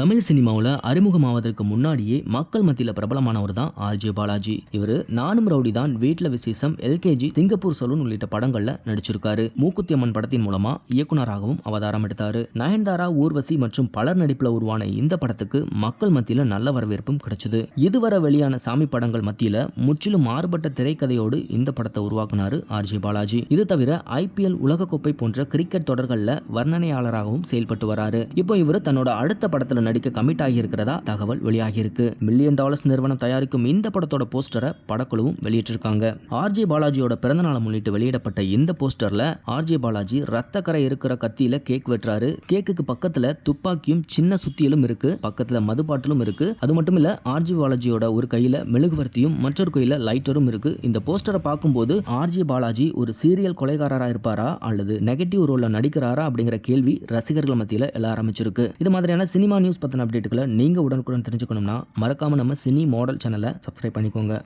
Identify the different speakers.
Speaker 1: தமிழ் சினிமாவில் அறிமுகமாவதற்கு முன்னாடியே மக்கள் மத்தியில் பிரபலமானவர் தான் ஆர்ஜே பாலாஜி. இவர் நானும் ரவுடி தான் வீட்டில் விசேஷம் எல்கேஜி சிங்கப்பூர் சலூன் உள்ளிட்ட படங்களில் நடிச்சிருக்காரு. மூக்குத்தி அம்மன் படத்தின் மூலமா இயக்குனராகவும் அவதாரம் எடுத்தாரு. நயன்தாரா ஊர்வசி மற்றும் பலர் நடிப்பில் உருவான இந்த படத்துக்கு மக்கள் மத்தியில் நல்ல வரவேற்பும் கிடைச்சது. இதுவரை வெளியான சாமி படங்கள் மத்தியில் முற்றிலும் மாறுபட்ட திரைக்கதையோடு இந்த படத்தை உருவாக்குனாரு ஆர்ஜே பாலாஜி. இது தவிர ஐபிஎல் உலகக்கோப்பை போன்ற கிரிக்கெட் தொடர்களில் வர்ணனையாளராகவும் செயல்பட்டு வராரு. இப்போ இவர் தன்னோட அடுத்த படத்தில் நடிக்க கமிட் ஆகியிருக்கிறதா தகவல் வெளியாகியிருக்கு. மில்லியன் டாலர்ஸ் நிறுவனம் தயாரிக்கும் இந்த படத்தோட போஸ்டரை படக்குழுவும் வெளியிட்டிருக்காங்க. ஆர்ஜே பாலாஜியோட பிறந்தநாளை முன்னிட்டு வெளியிடப்பட்ட இந்த போஸ்டர்ல ஆர்ஜே பாலாஜி ரத்த கரை இருக்கிற கத்தியில கேக் வெட்டுறாரு. கேக்குக்கு பக்கத்துல துப்பாக்கியும் சின்ன சுத்தியலும் இருக்கு. பக்கத்துல மது பாட்டிலும் இருக்கு. அது மட்டும் இல்ல ஆர்ஜி பாலாஜியோட ஒரு கையில மெழுகுவர்த்தியும் மற்றொரு கையில லைட்டரும் இருக்கு. இந்த போஸ்டரை பார்க்கும்போது ஆர்ஜி பாலாஜி ஒரு சீரியல் கொலைகாரரா இருப்பாரா அல்லது நெகட்டிவ் ரோல்ல நடிக்கிறாரா அப்படிங்கிற கேள்வி ரசிகர்கள் மத்தியில் எழ ஆரம்பிச்சிருக்கு. இது மாதிரியான சினிமா நியூஸ் பற்றின அப்டேட்டுகளை நீங்கள் உடனுக்குடன் தெரிஞ்சுக்கணும்னா மறக்காமல் நம்ம சினி மாடல் சேனலை சப்ஸ்கிரைப் பண்ணிக்கோங்க.